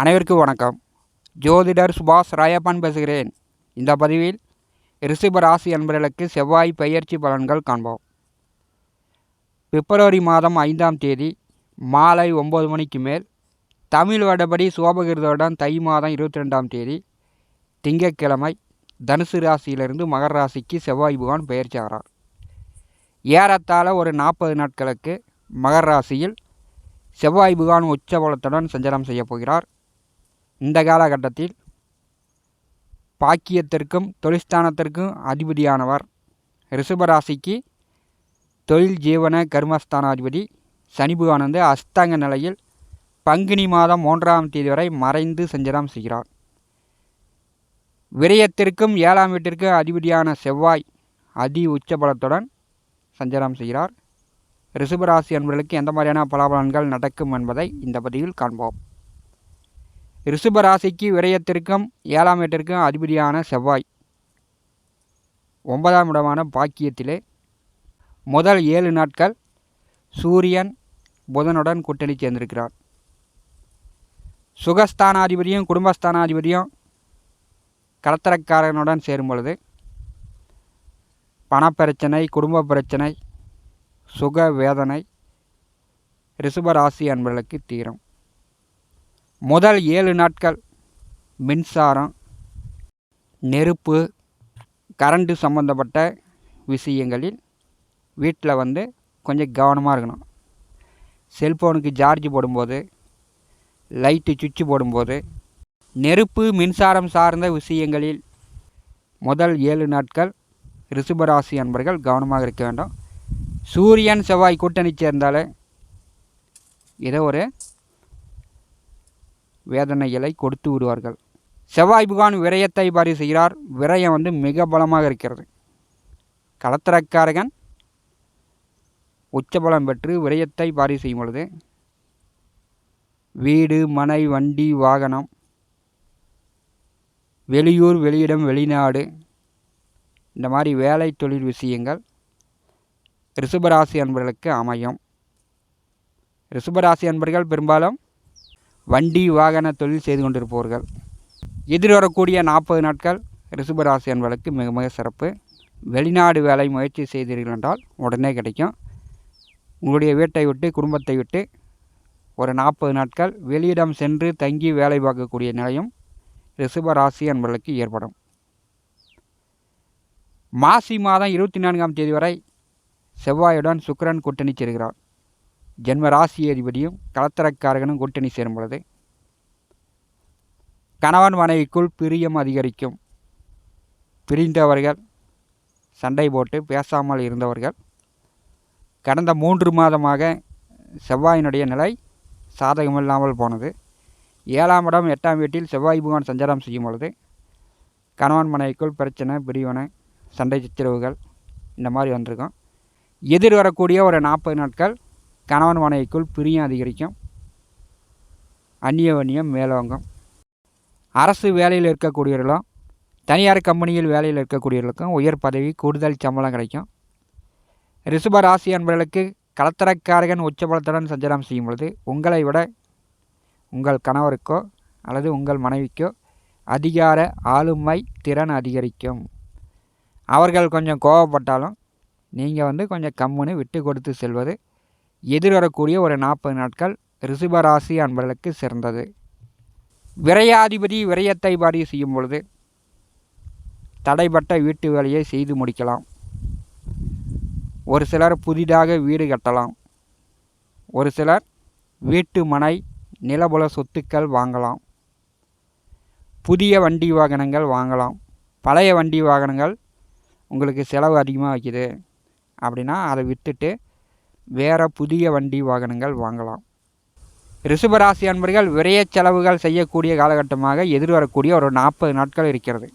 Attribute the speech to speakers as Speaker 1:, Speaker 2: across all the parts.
Speaker 1: அனைவருக்கும் வணக்கம். ஜோதிடர் சுபாஷ் ராயப்பன் பேசுகிறேன். இந்த பதிவில் ரிஷப ராசி அன்பர்களுக்கு செவ்வாய் பயிற்சி பலன்கள் காண்போம். பிப்ரவரி மாதம் ஐந்தாம் தேதி மாலை ஒம்பது மணிக்கு மேல் தமிழ் வடபடி சோபகிருதவுடன் தை மாதம் இருபத்தி ரெண்டாம் தேதி திங்கட்கிழமை தனுசு ராசியிலிருந்து மகர ராசிக்கு செவ்வாய் புகான் பெயர்ச்சி ஆகிறார். ஏறத்தாழ ஒரு நாற்பது நாட்களுக்கு மகர ராசியில் செவ்வாய் புகான் உச்சபலத்துடன் சஞ்சாரம் செய்யப் போகிறார். இந்த காலகட்டத்தில் பாக்கியத்திற்கும் தொழில்ஸ்தானத்திற்கும் அதிபதியானவர் ரிஷபராசிக்கு தொழில் ஜீவன கர்மஸ்தானாதிபதி சனிபுவானந்து பகவான் அஸ்தங்க நிலையில் பங்குனி மாதம் மூன்றாம் தேதி வரை மறைந்து சஞ்சலம் செய்கிறார். விரயத்திற்கும் ஏழாம் வீட்டிற்கும் அதிபதியான செவ்வாய் அதி உச்சபலத்துடன் சஞ்சலம் செய்கிறார். ரிஷபராசி அன்பர்களுக்கு எந்த மாதிரியான பலாபலன்கள் நடக்கும் என்பதை இந்த பதிவில் காண்போம். ரிஷபராசிக்கு விரயத்திற்கும் ஏழாம் வீட்டிற்கும் அதிபதியான செவ்வாய். ஒன்பதாம் இடமான பாக்கியத்திலே முதல் ஏழு நாட்கள் சூரியன் புதனுடன் கூட்டணி சேர்ந்திருக்கிறார். சுகஸ்தானாதிபதியும் குடும்பஸ்தானாதிபதியும் கலத்தரக்காரனுடன் சேரும் பொழுது பணப்பிரச்சனை குடும்ப பிரச்சனை சுக வேதனை ரிஷபராசி அன்பர்களுக்கு தீரும். முதல் ஏழு நாட்கள் மின்சாரம் நெருப்பு கரண்ட்டு சம்மந்தப்பட்ட விஷயங்களில் வீட்டில் வந்து கொஞ்சம் கவனமாக இருக்கணும். செல்ஃபோனுக்கு சார்ஜ் போடும்போது லைட்டு சுவிட்ச் போடும்போது நெருப்பு மின்சாரம் சார்ந்த விஷயங்களில் முதல் ஏழு நாட்கள் ரிஷபராசி அன்பர்கள் கவனமாக இருக்க வேண்டும். சூரியன் செவ்வாய் கூட்டணி சேர்ந்தாலே ஏதோ ஒரு வேதனைகளை கொடுத்து விடுவார்கள். செவ்வாய் புகான் விரயத்தை பாரி செய்கிறார். விரயம் வந்து மிக பலமாக இருக்கிறது. களத்திரக்காரகன் உச்சபலம் பெற்று விரயத்தை பாரி செய்யும் பொழுது வீடு மனை வண்டி வாகனம் வெளியூர் வெளியிடம் வெளிநாடு இந்த மாதிரி வேலை தொழில் விஷயங்கள் ரிஷபராசி அன்பர்களுக்கு அமையும். ரிஷபராசி அன்பர்கள் பெரும்பாலும் வண்டி வாகன தொழில் செய்து கொண்டிருப்பவர்கள். எதிர்வரக்கூடிய நாற்பது நாட்கள் ரிஷபராசி அன்பர்களுக்கு மிக மிக சிறப்பு. வெளிநாடு வேலை முயற்சி செய்தீர்கள் என்றால் உடனே கிடைக்கும். உங்களுடைய வீட்டை விட்டு குடும்பத்தை விட்டு ஒரு நாற்பது நாட்கள் வெளியிடம் சென்று தங்கி வேலை பார்க்கக்கூடிய நிலையும் ரிஷபராசி அன்பர்களுக்கு ஏற்படும். மாசி மாதம் இருபத்தி நான்காம் தேதி வரை செவ்வாயுடன் சுக்கரன் கூட்டணி செல்கிறார் ஜென்ம ராசி அதிபதியும் கலத்தரக்காரகனும் கூட்டணி சேரும் பொழுது கணவன் மனைவிக்குள் பிரியம் அதிகரிக்கும். பிரிந்தவர்கள் சண்டை போட்டு பேசாமல் இருந்தவர்கள் கடந்த மூன்று மாதமாக செவ்வாயினுடைய நிலை சாதகமில்லாமல் போனது. ஏழாம் இடம் எட்டாம் வீட்டில் செவ்வாய் பகவான் சஞ்சாரம் செய்யும் பொழுது கணவன் மனைவிக்குள் பிரச்சனை பிரிவினை சண்டை சச்சரவுகள் இந்த மாதிரி வந்திருக்கும். எதிர் வரக்கூடிய ஒரு நாற்பது நாட்கள் கணவன் மனைவிக்குள் பிரியம் அதிகரிக்கும். அந்நிய வன்னியம் மேலோங்கும். அரசு வேலையில் இருக்கக்கூடியவர்களும் தனியார் கம்பெனியில் வேலையில் இருக்கக்கூடியவர்களுக்கும் உயர் பதவி கூடுதல் சம்பளம் கிடைக்கும். ரிஷப ராசி அன்பர்களுக்கு கலத்தரக்காரகன் உச்சபலத்துடன் சஞ்சாரம் செய்யும் பொழுது உங்களை விட உங்கள் கணவருக்கோ அல்லது உங்கள் மனைவிக்கோ அதிகார ஆளுமை திறன் அதிகரிக்கும். அவர்கள் கொஞ்சம் கோவப்பட்டாலும் நீங்கள் வந்து கொஞ்சம் கம்முன்னு விட்டு கொடுத்து செல்வது எதிர்வரக்கூடிய ஒரு நாற்பது நாட்கள் ரிஷபராசி அன்பர்களுக்கு சிறந்தது. விரையாதிபதி விரயத்தை பாரி செய்யும் பொழுது தடைப்பட்ட வீட்டு வேலையை செய்து முடிக்கலாம். ஒரு சிலர் புதிதாக வீடு கட்டலாம். ஒரு சிலர் வீட்டு மனை நிலபுல சொத்துக்கள் வாங்கலாம். புதிய வண்டி வாகனங்கள் வாங்கலாம். பழைய வண்டி வாகனங்கள் உங்களுக்கு செலவு அதிகமாக வைக்குது. அப்படின்னா அதை விற்றுட்டு வேறு புதிய வண்டி வாகனங்கள் வாங்கலாம். ரிஷபராசி அன்பர்கள் விரைய செலவுகள் செய்யக்கூடிய காலகட்டமாக எதிர்வரக்கூடிய ஒரு நாற்பது நாட்கள் இருக்கிறது.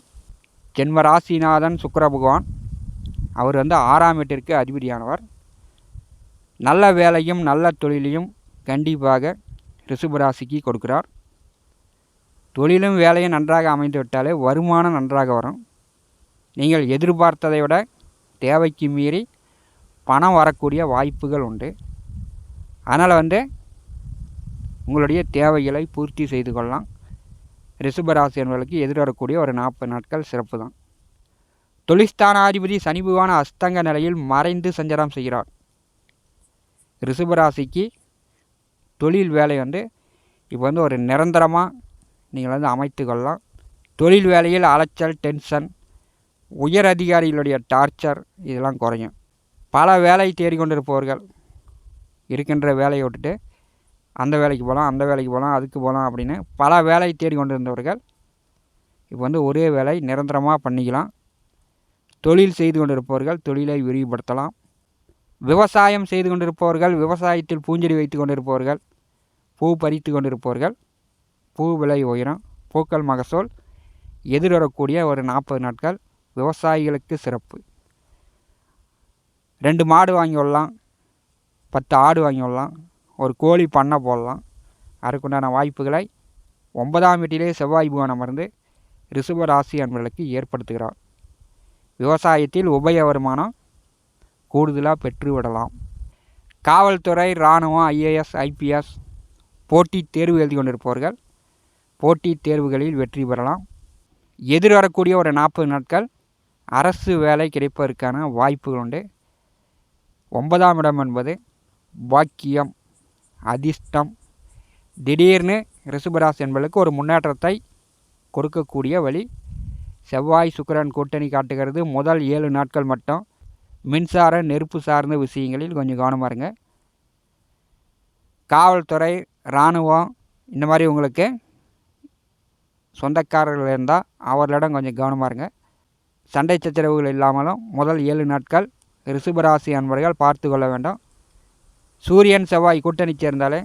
Speaker 1: ஜென்ம ராசிநாதன் சுக்கர பகவான் அவர் வந்து ஆறாம் வீட்டிற்கு அதிபதியானவர். நல்ல வேலையும் நல்ல தொழிலையும் கண்டிப்பாக ரிஷபராசிக்கு கொடுக்கிறார். தொழிலும் வேலையும் நன்றாக அமைந்து விட்டாலே வருமானம் நன்றாக வரும். நீங்கள் எதிர்பார்த்ததை விட தேவைக்கு மீறி பணம் வரக்கூடிய வாய்ப்புகள் உண்டு. அதனால் வந்து உங்களுடைய தேவைகளை பூர்த்தி செய்து கொள்ளலாம். ரிஷபராசி என்பவர்களுக்கு எதிர்வரக்கூடிய ஒரு நாற்பது நாட்கள் சிறப்பு தான் தொழிற்ஸ்தானாதிபதி சனிபுவான அஸ்தங்க நிலையில் மறைந்து சஞ்சாரம் செய்கிறார். ரிஷபராசிக்கு தொழில் வேலை வந்து இப்போ வந்து ஒரு நிரந்தரமாக நீங்கள் வந்து அமைத்து கொள்ளலாம். தொழில் வேலையில் அலைச்சல் டென்ஷன் உயர் அதிகாரிகளுடைய டார்ச்சர் இதெல்லாம் குறையும். பல வேலை தேடிக்கொண்டிருப்பவர்கள் இருக்கின்ற வேலையை விட்டுட்டு அந்த வேலைக்கு போகலாம் அந்த வேலைக்கு போகலாம் அதுக்கு போகலாம் அப்படின்னு பல வேலையை தேடிக்கொண்டிருந்தவர்கள் இப்போ வந்து ஒரே வேலை நிரந்தரமாக பண்ணிக்கலாம். தொழில் செய்து கொண்டிருப்பவர்கள் தொழிலை விரிவுபடுத்தலாம். விவசாயம் செய்து கொண்டிருப்பவர்கள் விவசாயத்தில் பூஞ்செடி வைத்து கொண்டிருப்பவர்கள் பூ பறித்து கொண்டிருப்பவர்கள் பூ விலை உயரம் பூக்கள் மகசூல் எதிர்வரக்கூடிய ஒரு நாற்பது நாட்கள் விவசாயிகளுக்கு சிறப்பு. ரெண்டு மாடு வாங்கி விடலாம் பத்து ஆடு வாங்கி விடலாம் ஒரு கோழி பண்ணை போடலாம். அதுக்குண்டான வாய்ப்புகளை ஒன்பதாம் வீட்டிலே செவ்வாய் புவனம் அமர்ந்து ரிஷப அன்பர்களுக்கு ஏற்படுத்துகிறார். விவசாயத்தில் உபய வருமானம் கூடுதலாக பெற்றுவிடலாம் காவல்துறை இராணுவம் ஐஏஎஸ் ஐபிஎஸ் போட்டித் தேர்வு எழுதி கொண்டிருப்பவர்கள் போட்டித் தேர்வுகளில் வெற்றி பெறலாம். எதிர்வரக்கூடிய ஒரு நாற்பது நாட்கள் அரசு வேலை கிடைப்பதற்கான வாய்ப்புகள் உண்டு. ஒன்பதாம் இடம் என்பது பாக்கியம் அதிர்ஷ்டம். திடீர்னு ரிஷபராசி என்பதற்கு ஒரு முன்னேற்றத்தை கொடுக்கக்கூடிய வழி செவ்வாய் சுக்கிரன் கூட்டணி காட்டுகிறது. முதல் ஏழு நாட்கள் மட்டும் மின்சார நெருப்பு சார்ந்த விஷயங்களில் கொஞ்சம் கவனமாக இருங்க. காவல்துறை இராணுவம் இந்த மாதிரி உங்களுக்கு சொந்தக்காரர்கள் இருந்தால் அவர்களிடம் கொஞ்சம் கவனமாக இருங்க. சண்டை சச்சரவுகள் இல்லாமலும் முதல் ஏழு நாட்கள் ரிஷபராசி அன்பர்கள் பார்த்து கொள்ள வேண்டும். சூரியன் செவ்வாய் கூட்டணி சேர்ந்தாலே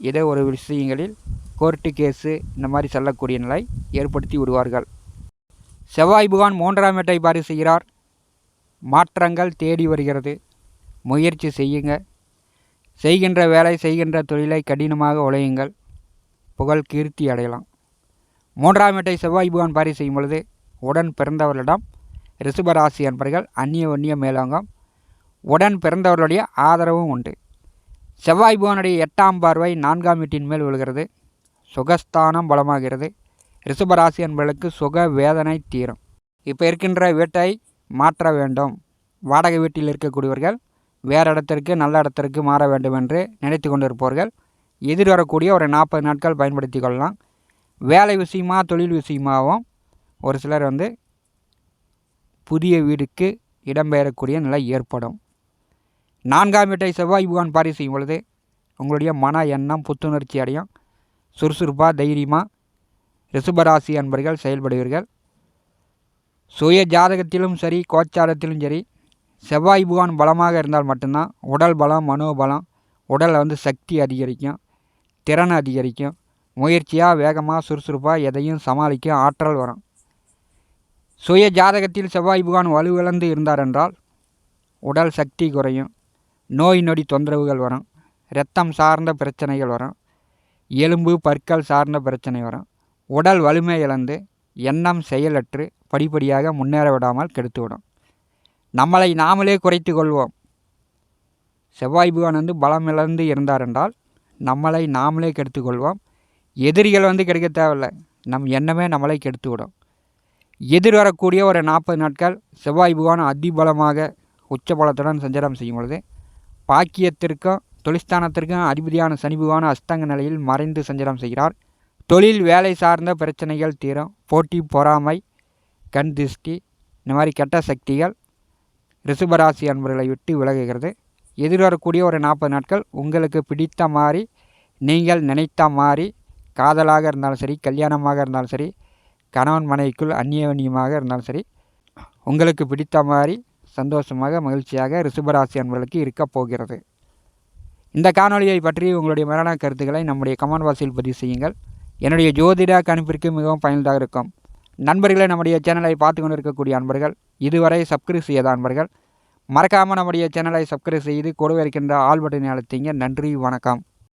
Speaker 1: ஏதோ ஒரு விஷயங்களில் கோர்ட்டு கேஸு இந்த மாதிரி செல்லக்கூடிய நிலை ஏற்படுத்தி விடுவார்கள். செவ்வாய் புகான் மூன்றாம் வேட்டை பாரி செய்கிறார். மாற்றங்கள் தேடி வருகிறது. முயற்சி செய்யுங்க. செய்கின்ற வேலை செய்கின்ற தொழிலை கடினமாக உழையுங்கள். புகழ் கீர்த்தி அடையலாம். மூன்றாம் வேட்டை செவ்வாய் புகான் பாரி செய்யும் பொழுது உடன் பிறந்தவர்களிடம் ரிஷபராசி அன்பர்கள் அந்நிய ஒன்னிய மேலோங்கம் உடன் பிறந்தவர்களுடைய ஆதரவும் உண்டு. செவ்வாய் புவனுடைய எட்டாம் பார்வை நான்காம் வீட்டின் மேல் விழுகிறது. சுகஸ்தானம் பலமாகிறது. ரிஷபராசி என்பவர்களுக்கு சுக வேதனை தீரும். இப்போ இருக்கின்ற வீட்டை மாற்ற வேண்டும். வாடகை வீட்டில் இருக்கக்கூடியவர்கள் வேறு இடத்திற்கு நல்ல இடத்திற்கு மாற வேண்டும் என்று நினைத்து கொண்டிருப்பவர்கள் எதிர்வரக்கூடிய ஒரு நாற்பது நாட்கள் பயன்படுத்தி கொள்ளலாம். வேலை விஷயமாக தொழில் விஷயமாகவும் ஒரு சிலர் வந்து புதிய வீடுக்கு இடம்பெயரக்கூடிய நிலை ஏற்படும். நான்காம் வீட்டை செவ்வாய் புகான் பாரி செய்யும் பொழுது உங்களுடைய மன எண்ணம் புத்துணர்ச்சி அடையும். சுறுசுறுப்பாக தைரியமாக ரிஷபராசி அன்பர்கள் செயல்படுவீர்கள். சுய ஜாதகத்திலும் சரி கோச்சாரத்திலும் சரி செவ்வாய் புகான் பலமாக இருந்தால் மட்டும்தான் உடல் பலம் மனோபலம் உடலில் வந்து சக்தி அதிகரிக்கும் திறன் அதிகரிக்கும். முயற்சியாக வேகமாக சுறுசுறுப்பாக எதையும் சமாளிக்க ஆற்றல் வரும். சுய ஜாதகத்தில் செவ்வாய் புகான் வலுவிழந்து இருந்தார் என்றால் உடல் சக்தி குறையும் நோய் நொடி தொந்தரவுகள் வரும் இரத்தம் சார்ந்த பிரச்சனைகள் வரும் எலும்பு பற்கள் சார்ந்த பிரச்சனை வரும். உடல் வலிமை இழந்து எண்ணம் செயலற்று படிப்படியாக முன்னேற விடாமல் கெடுத்துவிடும். நம்மளை நாமளே குறைத்து கொள்வோம். செவ்வாய் புகான் வந்து பலம் இழந்து இருந்தார் என்றால் நம்மளை நாமளே கெடுத்து கொள்வோம். எதிரிகள் வந்து கிடைக்க தேவையில்லை. நம் எண்ணமே நம்மளை கெடுத்து விடும் எதிர்வரக்கூடிய ஒரு நாற்பது நாட்கள் செவ்வாய் புகான் அதிபலமாக உச்சபலத்துடன் சஞ்சாரம் செய்யும் பொழுது பாக்கியத்திற்கும் தொழிற்ஸ்தானத்திற்கும் அதிபதியான சனி அஸ்தங்க நிலையில் மறைந்து சஞ்சாரம் செய்கிறார். தொழில் வேலை சார்ந்த பிரச்சனைகள் தீரும். போட்டி பொறாமை கண் திருஷ்டி இந்த மாதிரி கெட்ட சக்திகள் ரிஷபராசி அன்பர்களை விட்டு விலகுகிறது. எதிர்வரக்கூடிய ஒரு நாற்பது நாட்கள் உங்களுக்கு பிடித்த மாதிரி நீங்கள் நினைத்த மாதிரி காதலாக இருந்தாலும் சரி கல்யாணமாக இருந்தாலும் சரி கணவன் மனைவிக்குள் அந்நியவன்யமாக இருந்தாலும் சரி உங்களுக்கு பிடித்த மாதிரி சந்தோஷமாக மகிழ்ச்சியாக ரிஷபராசி அன்பர்களுக்கு இருக்கப் போகிறது. இந்த காணொலியை பற்றி உங்களுடைய மரண கருத்துக்களை நம்முடைய கமெண்ட் பாக்ஸில் பதிவு செய்யுங்கள். என்னுடைய ஜோதிட கணிப்பிற்கு மிகவும் பயனுள்ளதாக இருக்கும். நண்பர்களை நம்முடைய சேனலை பார்த்து கொண்டு இருக்கக்கூடிய அன்பர்கள் இதுவரை சப்ஸ்கிரைப் செய்யாத அன்பர்கள் மறக்காமல் நம்முடைய சேனலை சப்ஸ்கிரைப் செய்து கொடுவே இருக்கின்ற ஆல் பட்டனை அழுத்திங்க. நன்றி வணக்கம்.